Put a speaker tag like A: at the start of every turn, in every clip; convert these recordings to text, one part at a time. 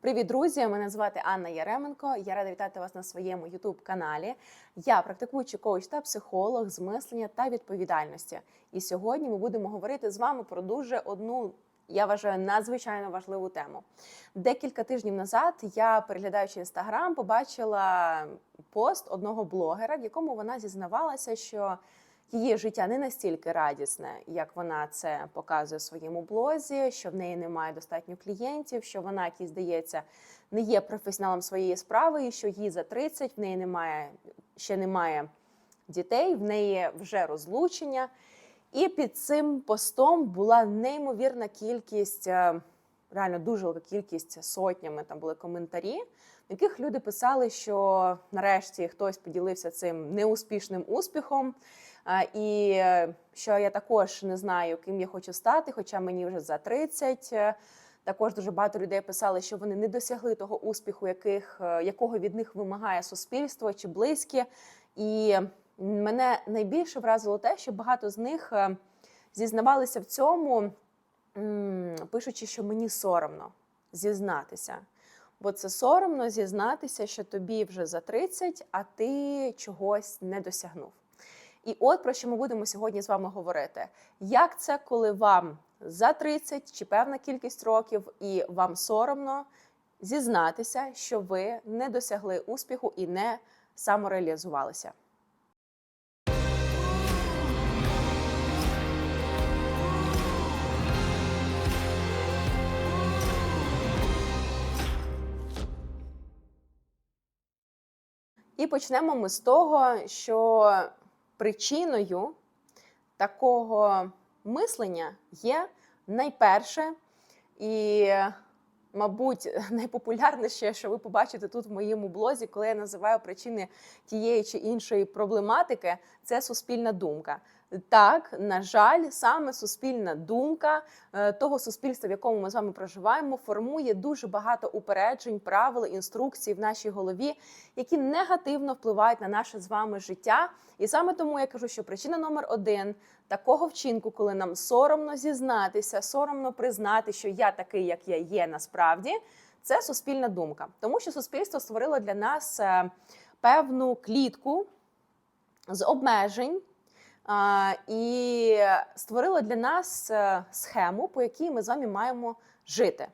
A: Привіт, друзі! Мене звати Анна Яременко. Я рада вітати вас на своєму youtube каналі. Я практикуючий коуч та психолог з мислення та відповідальності. І сьогодні ми будемо говорити з вами про дуже одну. Я вважаю надзвичайно важливу тему. Декілька тижнів назад я, переглядаючи інстаграм, побачила пост одного блогера, в якому вона зізнавалася, що її життя не настільки радісне, як вона це показує в своєму блозі, що в неї немає достатньо клієнтів, що вона, як здається, не є професіоналом своєї справи, і що їй за 30, в неї немає ще немає дітей, в неї вже розлучення. І під цим постом була неймовірна кількість, е, реально дуже велика кількість сотнями там були коментарі, в яких люди писали, що нарешті хтось поділився цим неуспішним успіхом. І що я також не знаю, ким я хочу стати, хоча мені вже за 30. Е, Також дуже багато людей писали, що вони не досягли того успіху, яких, е, якого від них вимагає суспільство чи близькі. І мене найбільше вразило те, що багато з них е, зізнавалися в цьому, пишучи, що мені соромно зізнатися. Бо це соромно зізнатися, що тобі вже за 30, а ти чогось не досягнув. І от про що ми будемо сьогодні з вами говорити. Як це, коли вам за 30 чи певна кількість років, і вам соромно зізнатися, що ви не досягли успіху і не самореалізувалися? І почнемо ми з того, що причиною такого мислення є найперше і, мабуть, найпопулярніше, що ви побачите тут в моєму блозі, коли я називаю причини тієї чи іншої проблематики, це суспільна думка. Так, на жаль, саме суспільна думка е, того суспільства, в якому ми з вами проживаємо, формує дуже багато упереджень, правил, інструкцій в нашій голові, які негативно впливають на наше з вами життя. І саме тому я кажу, що причина номер один такого вчинку, коли нам соромно зізнатися, соромно признати, що я такий, як я є насправді, це суспільна думка, тому що суспільство створило для нас е, певну клітку з обмежень. І створило для нас е, схему, по якій ми з вами маємо жити.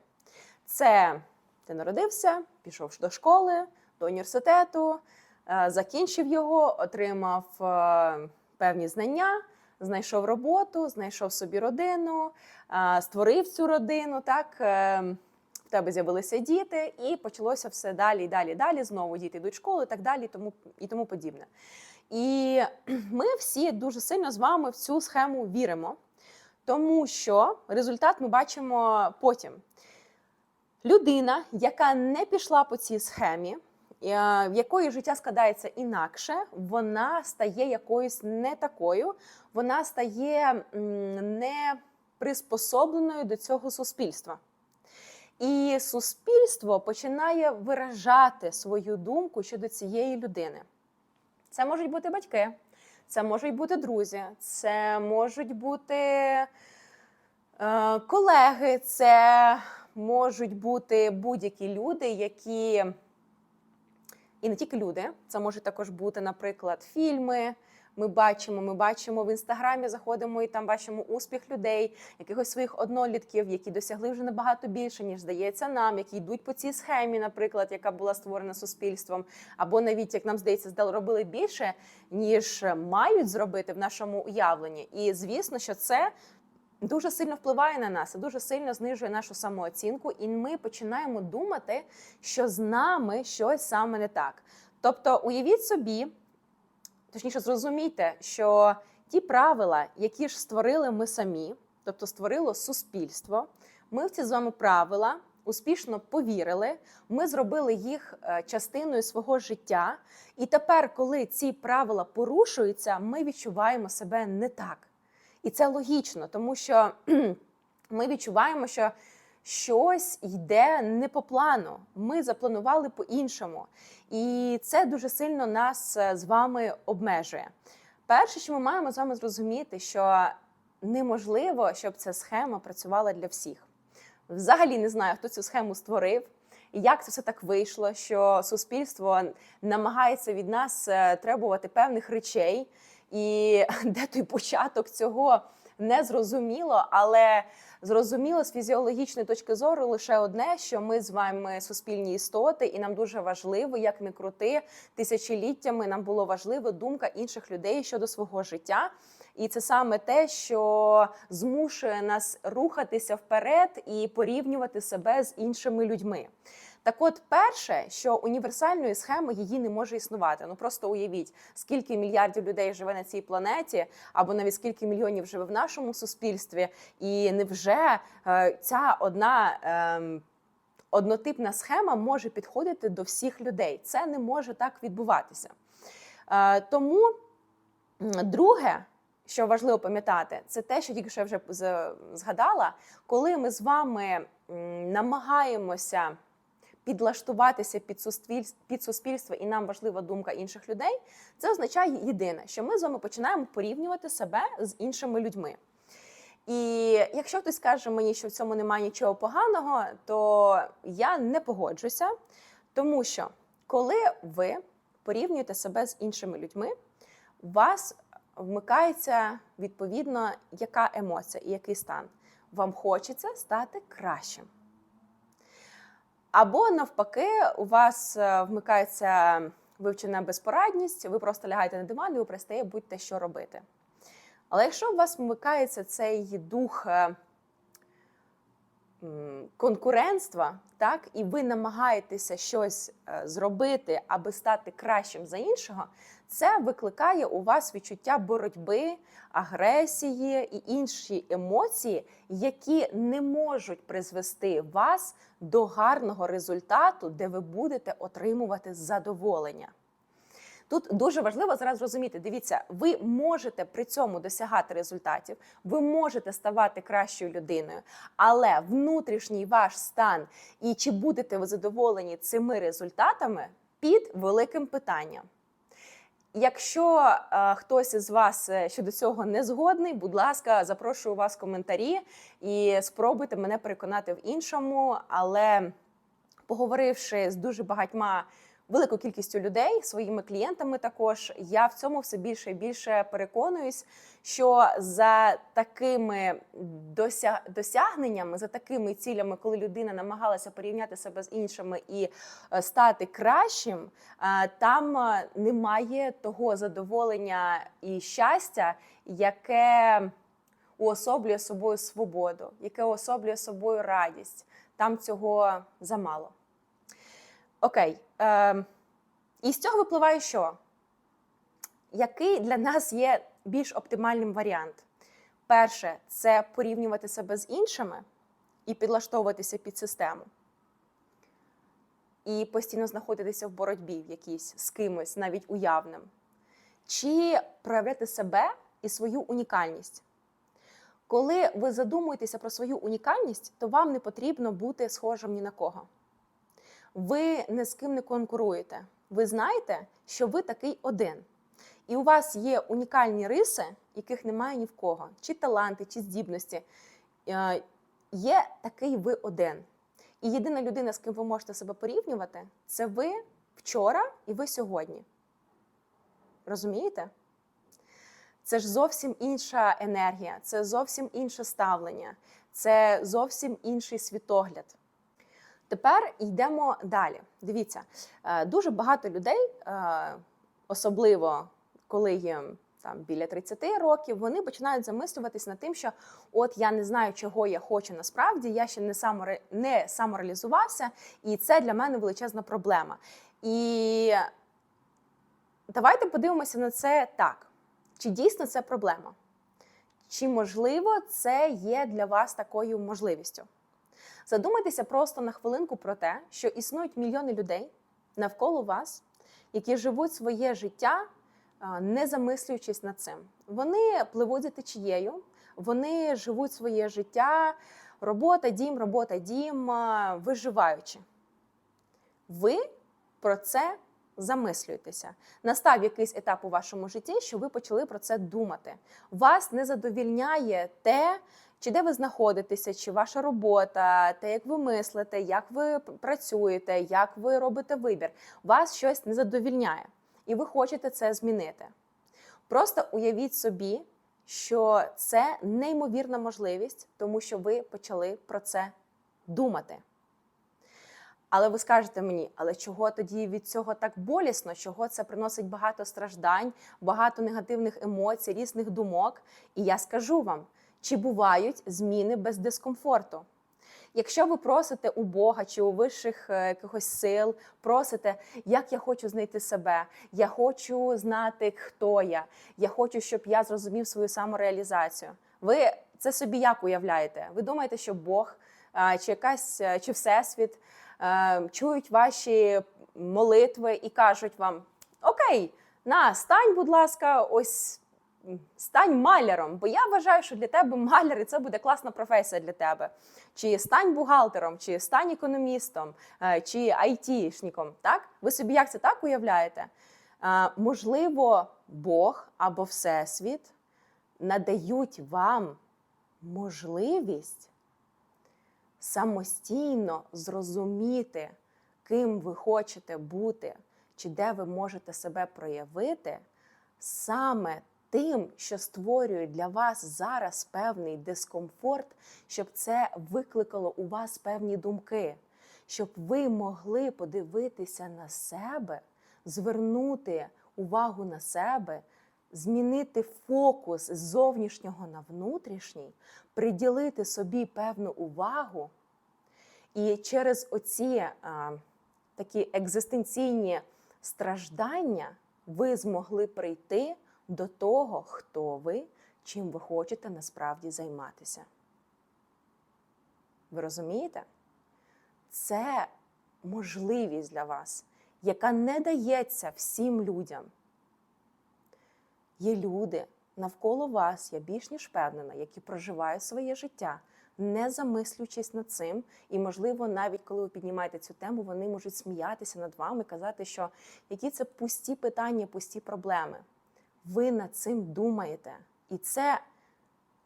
A: Це ти народився, пішов до школи, до університету, е, закінчив його, отримав е, певні знання, знайшов роботу, знайшов собі родину, створив цю родину. Так в тебе з'явилися діти, і почалося все далі, і далі, далі. Знову діти йдуть в школу, і так далі, тому і тому подібне. І ми всі дуже сильно з вами в цю схему віримо, тому що результат ми бачимо потім. Людина, яка не пішла по цій схемі, е, в якої життя складається інакше, вона стає якоюсь не такою, вона стає не приспособленою до цього суспільства. І суспільство починає виражати свою думку щодо цієї людини. Це можуть бути батьки, це можуть бути друзі, це можуть бути е, колеги, це можуть бути будь-які люди, які. І не тільки люди, це можуть також бути, наприклад, фільми. Ми бачимо, ми бачимо в інстаграмі, заходимо і там бачимо успіх людей, якихось своїх однолітків, які досягли вже набагато більше, ніж здається нам, які йдуть по цій схемі, наприклад, яка була створена суспільством, або навіть як нам здається, здали робили більше, ніж мають зробити в нашому уявленні. І звісно, що це. Дуже сильно впливає на нас, дуже сильно знижує нашу самооцінку, і ми починаємо думати, що з нами щось саме не так. Тобто, уявіть собі, точніше, зрозумійте, що ті правила, які ж створили ми самі, тобто створило суспільство, ми в ці з вами правила успішно повірили, ми зробили їх е, частиною свого життя. І тепер, коли ці правила порушуються, ми відчуваємо себе не так. І це логічно, тому що ми відчуваємо, що щось йде не по плану. Ми запланували по-іншому. І це дуже сильно нас е, з вами обмежує. Перше, що ми маємо з вами зрозуміти, що неможливо, щоб ця схема працювала для всіх. Взагалі не знаю, хто цю схему створив. як це все так вийшло, що суспільство намагається від нас е, требувати певних речей, і де той початок цього не зрозуміло, але зрозуміло з фізіологічної точки зору лише одне, що ми з вами суспільні істоти, і нам дуже важливо, як не крути, тисячоліттями нам було важливо думка інших людей щодо свого життя. І це саме те, що змушує нас рухатися вперед і порівнювати себе з іншими людьми. Так, от, перше, що універсальної схеми її не може існувати. Ну просто уявіть, скільки мільярдів людей живе на цій планеті, або навіть скільки мільйонів живе в нашому суспільстві, і невже е, ця одна. Е, Однотипна схема може підходити до всіх людей. Це не може так відбуватися. Е, тому друге, що важливо пам'ятати, це те, що тільки що я вже згадала, коли ми з вами намагаємося підлаштуватися під суспільство, під суспільство, і нам важлива думка інших людей, це означає єдине, що ми з вами починаємо порівнювати себе з іншими людьми. І якщо хтось скаже мені, що в цьому немає нічого поганого, то я не погоджуся, тому що коли ви порівнюєте себе з іншими людьми, у вас вмикається відповідно яка емоція і який стан. Вам хочеться стати кращим. Або навпаки, у вас е, вмикається вивчена безпорадність, ви просто лягаєте на диван і ви перестає будь-те, що робити. Але якщо у вас вмикається цей дух е, конкурентства, так, і ви намагаєтеся щось е, зробити, аби стати кращим за іншого, це викликає у вас відчуття боротьби, агресії і інші емоції, які не можуть призвести вас до гарного результату, де ви будете отримувати задоволення. Тут дуже важливо зараз зрозуміти, дивіться, ви можете при цьому досягати результатів, ви можете ставати кращою людиною, але внутрішній ваш стан і чи будете ви задоволені цими результатами під великим питанням. Якщо е, хтось із вас е, щодо цього не згодний, будь ласка, запрошую вас в коментарі і спробуйте мене переконати в іншому. Але поговоривши з дуже багатьма великою кількістю людей, своїми клієнтами, також я в цьому все більше і більше переконуюсь, що за такими дося... досягненнями, за такими цілями, коли людина намагалася порівняти себе з іншими і е, стати кращим, е, там е, немає того задоволення і щастя, яке уособлює собою свободу, яке уособлює собою радість. Там цього замало. Окей. Е, і з цього випливає, що який для нас є більш оптимальним варіант? Перше, це порівнювати себе з іншими і підлаштовуватися під систему. І постійно знаходитися в боротьбі в якійсь з кимось, навіть уявним. Чи проявляти себе і свою унікальність. Коли ви задумуєтеся про свою унікальність, то вам не потрібно бути схожим ні на кого. Ви ні з ким не конкуруєте. Ви знаєте, що ви такий один. І у вас є унікальні риси, яких немає ні в кого, чи таланти, чи здібності. Е, Є такий ви один. І єдина людина, з ким ви можете себе порівнювати, це ви вчора і ви сьогодні. Розумієте? Це ж зовсім інша енергія, це зовсім інше ставлення, це зовсім інший світогляд. Тепер йдемо далі. Дивіться, е, дуже багато людей, е, особливо коли їм там біля 30 років, вони починають замислюватись над тим, що от я не знаю, чого я хочу насправді, я ще не саморе... не самореалізувався, і це для мене величезна проблема. І давайте подивимося на це так. Чи дійсно це проблема? Чи можливо це є для вас такою можливістю? Задумайтеся просто на хвилинку про те, що існують мільйони людей навколо вас, які живуть своє життя, не замислюючись над цим. Вони пливуть за течією, вони живуть своє життя, робота, дім, робота, дім, виживаючи. Ви про це замислюєтеся. Настав якийсь етап у вашому житті, що ви почали про це думати. Вас не задовільняє те, чи де ви знаходитеся, чи ваша робота, те, як ви мислите, як ви працюєте, як ви робите вибір, вас щось не задовільняє, і ви хочете це змінити. Просто уявіть собі, що це неймовірна можливість, тому що ви почали про це думати. Але ви скажете мені, але чого тоді від цього так болісно? Чого це приносить багато страждань, багато негативних емоцій, різних думок? І я скажу вам, чи бувають зміни без дискомфорту? Якщо ви просите у Бога чи у вищих е, якихось сил, просите, як я хочу знайти себе, я хочу знати, хто я, я хочу, щоб я зрозумів свою самореалізацію. Ви це собі як уявляєте? Ви думаєте, що Бог чи якась е, чи всесвіт е, чують ваші молитви і кажуть вам: Окей, на стань, будь ласка, ось стань маляром, бо я вважаю, що для тебе маляр і це буде класна професія для тебе. Чи стань бухгалтером, чи стань економістом, е, чи айтішником. Так? Ви собі як це так уявляєте? Е, Можливо, Бог або Всесвіт надають вам можливість самостійно зрозуміти, ким ви хочете бути, чи де ви можете себе проявити, саме тим, що створює для вас зараз певний дискомфорт, щоб це викликало у вас певні думки, щоб ви могли подивитися на себе, звернути увагу на себе. Змінити фокус з зовнішнього на внутрішній, приділити собі певну увагу, і через оці а, такі екзистенційні страждання ви змогли прийти до того, хто ви, чим ви хочете насправді займатися. Ви розумієте? Це можливість для вас, яка не дається всім людям. Є люди навколо вас, я більш ніж впевнена, які проживають своє життя, не замислюючись над цим. І, можливо, навіть коли ви піднімаєте цю тему, вони можуть сміятися над вами, казати, що які це пусті питання, пусті проблеми. Ви над цим думаєте. І це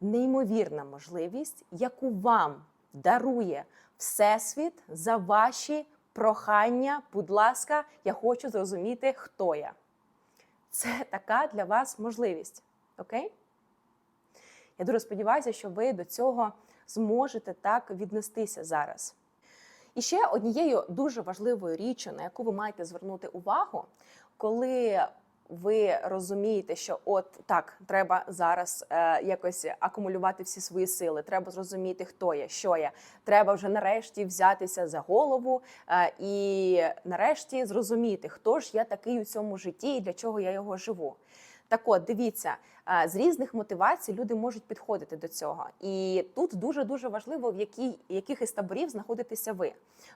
A: неймовірна можливість, яку вам дарує Всесвіт за ваші прохання. Будь ласка, я хочу зрозуміти, хто я. Це така для вас можливість. Окей? Я дуже сподіваюся, що ви до цього зможете так віднестися зараз. І ще однією дуже важливою річчю, на яку ви маєте звернути увагу, коли ви розумієте, що от так, треба зараз е, якось акумулювати всі свої сили, треба зрозуміти, хто я, що я. Треба вже нарешті взятися за голову е, і нарешті зрозуміти, хто ж я такий у цьому житті і для чого я його живу. Так от, дивіться, е, з різних мотивацій люди можуть підходити до цього. І тут дуже дуже важливо, в якій, яких із таборів знаходитеся ви.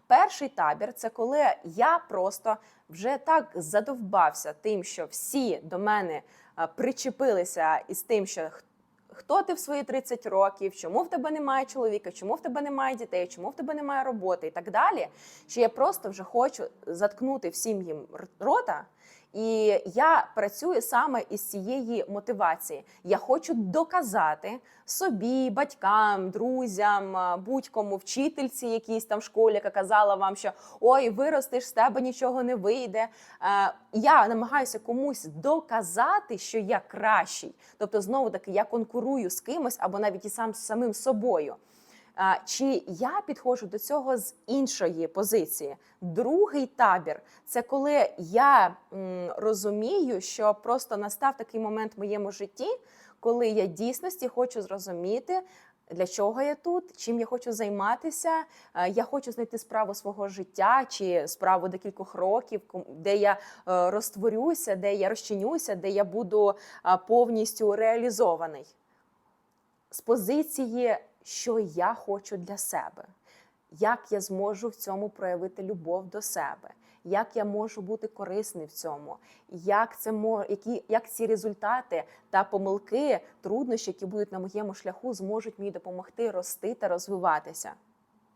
A: Перший табір це коли я просто вже так задовбався тим, що всі до мене е, причепилися із тим, що хто ти в свої 30 років, чому в тебе немає чоловіка, чому в тебе немає дітей, чому в тебе немає роботи і так далі. Що я просто вже хочу заткнути всім їм рота. І я працюю саме із цієї мотивації. Я хочу доказати собі, батькам, друзям, будь-кому вчительці, якійсь там школі, яка казала вам, що ой, виростеш, з тебе нічого не вийде. Е, Я намагаюся комусь доказати, що я кращий. Тобто, знову таки, я конкурую з кимось або навіть і сам з самим собою. Чи я підходжу до цього з іншої позиції? Другий табір це коли я розумію, що просто настав такий момент в моєму житті, коли я дійсності хочу зрозуміти. Для чого я тут? Чим я хочу займатися? Я хочу знайти справу свого життя чи справу декількох років, де я е, розтворюся, де я розчинюся, де я буду повністю реалізований з позиції, що я хочу для себе, як я зможу в цьому проявити любов до себе, як я можу бути корисний в цьому, як це які, як ці результати та помилки, труднощі, які будуть на моєму шляху, зможуть мені допомогти рости та розвиватися.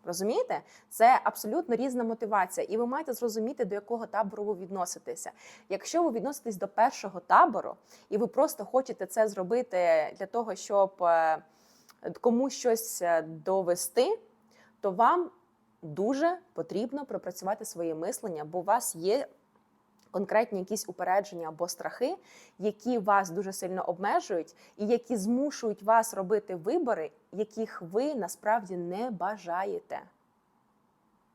A: Розумієте? Це абсолютно різна мотивація, і ви маєте зрозуміти, до якого табору ви відноситеся. Якщо ви відноситесь до першого табору, і ви просто хочете це зробити для того, щоб е, комусь щось е, довести, то вам дуже потрібно пропрацювати своє мислення, бо у вас є конкретні якісь упередження або страхи, які вас дуже сильно обмежують, і які змушують вас робити вибори, яких ви насправді не бажаєте.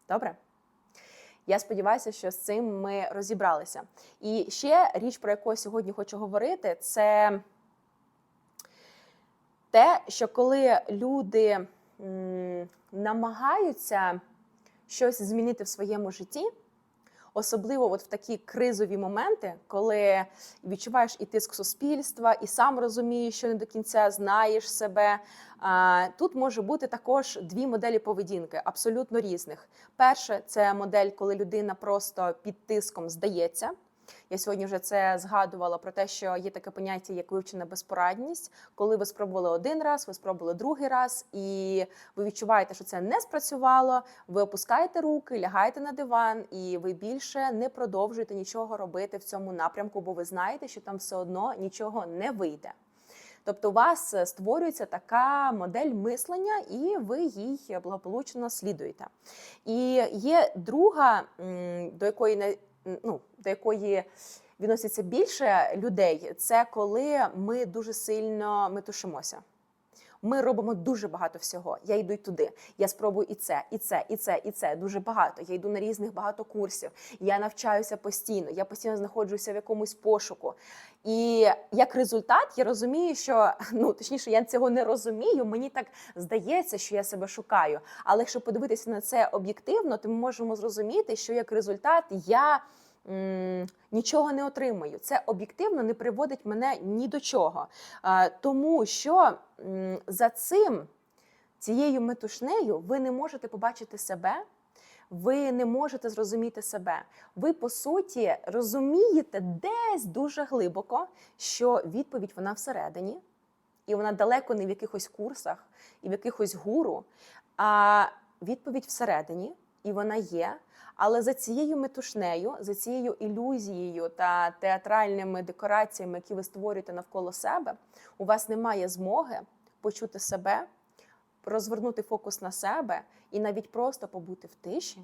A: Добре? Я сподіваюся, що з цим ми розібралися. І ще річ, про яку я сьогодні хочу говорити, це те, що коли люди м, намагаються щось змінити в своєму житті, особливо от в такі кризові моменти, коли відчуваєш і тиск суспільства, і сам розумієш, що не до кінця знаєш себе. А, Тут може бути також дві моделі поведінки, абсолютно різних. Перше, це модель, коли людина просто під тиском здається. Я сьогодні вже це згадувала про те, що є таке поняття, як вивчена безпорадність. Коли ви спробували один раз, ви спробували другий раз, і ви відчуваєте, що це не спрацювало. Ви опускаєте руки, лягаєте на диван, і ви більше не продовжуєте нічого робити в цьому напрямку, бо ви знаєте, що там все одно нічого не вийде. Тобто у вас створюється така модель мислення, і ви їй благополучно слідуєте. І є друга, до якої ну, до якої відноситься більше людей, це коли ми дуже сильно метушимося. Ми робимо дуже багато всього. Я йду й туди. Я спробую і це, і це, і це, і це. Дуже багато. Я йду на різних багато курсів. Я навчаюся постійно. Я постійно знаходжуся в якомусь пошуку. І як результат, я розумію, що ну точніше, я цього не розумію. Мені так здається, що я себе шукаю. Але якщо подивитися на це об'єктивно, то ми можемо зрозуміти, що як результат я нічого не отримую. Це об'єктивно не приводить мене ні до чого. Тому що за цим, цією метушнею, ви не можете побачити себе. Ви не можете зрозуміти себе. Ви, по суті, розумієте десь дуже глибоко, що відповідь вона всередині, і вона далеко не в якихось курсах і в якихось гуру. А відповідь всередині, і вона є. Але за цією метушнею, за цією ілюзією та театральними декораціями, які ви створюєте навколо себе, у вас немає змоги почути себе, розвернути фокус на себе і навіть просто побути в тиші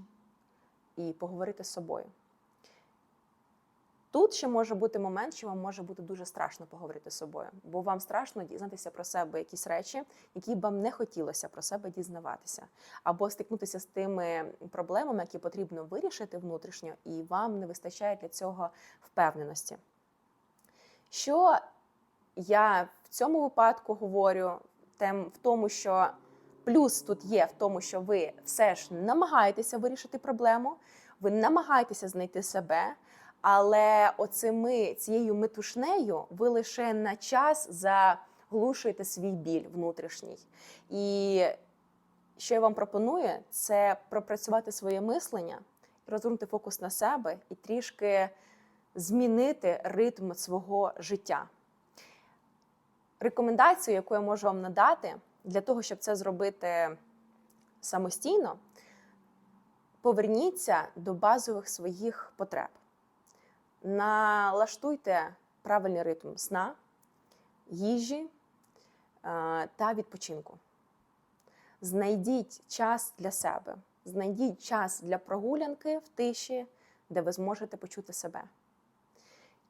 A: і поговорити з собою. Тут ще може бути момент, що вам може бути дуже страшно поговорити з собою, бо вам страшно дізнатися про себе якісь речі, які б вам не хотілося про себе дізнаватися, або стикнутися з тими проблемами, які потрібно вирішити внутрішньо, і вам не вистачає для цього впевненості. Що я в цьому випадку говорю, в тому, що плюс тут є в тому, що ви все ж намагаєтеся вирішити проблему, ви намагаєтеся знайти себе. Але оцими цією метушнею ви лише на час заглушуєте свій біль внутрішній. І що я вам пропоную, це пропрацювати своє мислення, розвернути фокус на себе і трішки змінити ритм свого життя. Рекомендацію, яку я можу вам надати, для того, щоб це зробити самостійно, поверніться до базових своїх потреб налаштуйте правильний ритм сна, їжі е, та відпочинку. Знайдіть час для себе, знайдіть час для прогулянки в тиші, де ви зможете почути себе.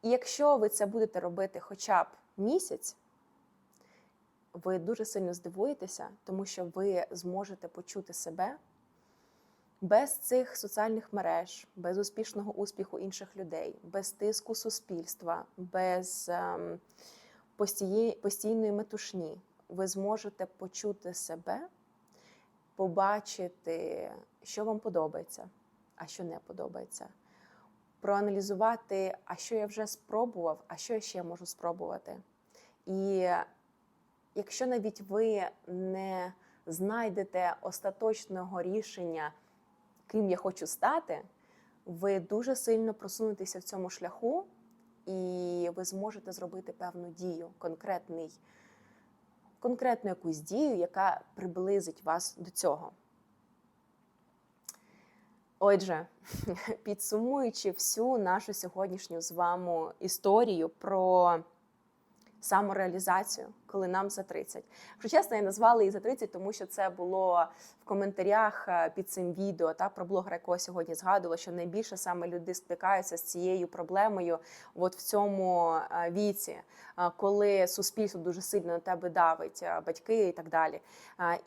A: І якщо ви це будете робити хоча б місяць, ви дуже сильно здивуєтеся, тому що ви зможете почути себе без цих соціальних мереж, без успішного успіху інших людей, без тиску суспільства, без ем, постійної метушні, ви зможете почути себе, побачити, що вам подобається, а що не подобається. Проаналізувати, а що я вже спробував, а що я ще можу спробувати. І якщо навіть ви не знайдете остаточного рішення ким я хочу стати, ви дуже сильно просунетеся в цьому шляху, і ви зможете зробити певну дію, конкретний, конкретну якусь дію, яка приблизить вас до цього. Отже, підсумуючи всю нашу сьогоднішню з вами історію про самореалізацію, коли нам за 30. Якщо чесно, я назвала її за 30, тому що це було в коментарях е, під цим відео та про блогера, якого сьогодні згадувала, що найбільше саме люди стикаються з цією проблемою от в цьому е, віці, е, коли суспільство дуже сильно на тебе давить, батьки і так далі.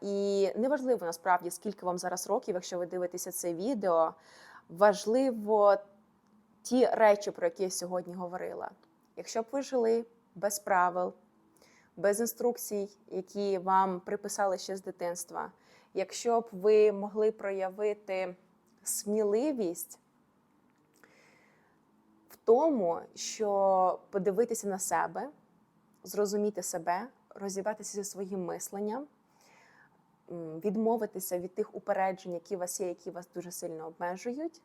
A: І неважливо насправді, скільки вам зараз років, якщо ви дивитеся це відео, важливо ті речі, про які я сьогодні говорила. Якщо б ви жили без правил, без інструкцій, які вам приписали ще з дитинства, якщо б ви могли проявити сміливість в тому, що подивитися на себе, зрозуміти себе, розібратися зі своїм мисленням, відмовитися від тих упереджень, які у вас є, які вас дуже сильно обмежують,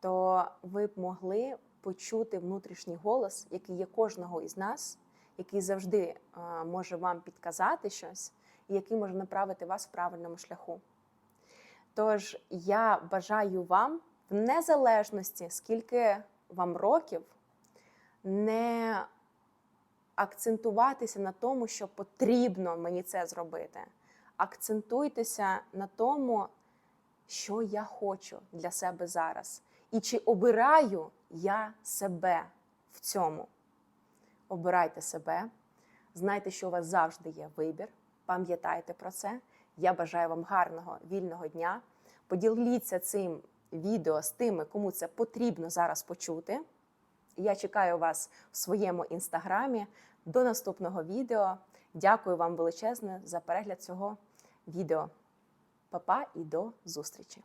A: то ви б могли почути внутрішній голос, який є кожного із нас, який завжди е, може вам підказати щось, і який може направити вас в правильному шляху. Тож я бажаю вам, в незалежності, скільки вам років, не акцентуватися на тому, що потрібно мені це зробити. Акцентуйтеся на тому, що я хочу для себе зараз. І чи обираю я себе в цьому? Обирайте себе, знайте, що у вас завжди є вибір. Пам'ятайте про це. Я бажаю вам гарного вільного дня. Поділіться цим відео з тими, кому це потрібно зараз почути. Я чекаю вас в своєму інстаграмі. До наступного відео. Дякую вам величезне за перегляд цього відео. Па-па і до зустрічі!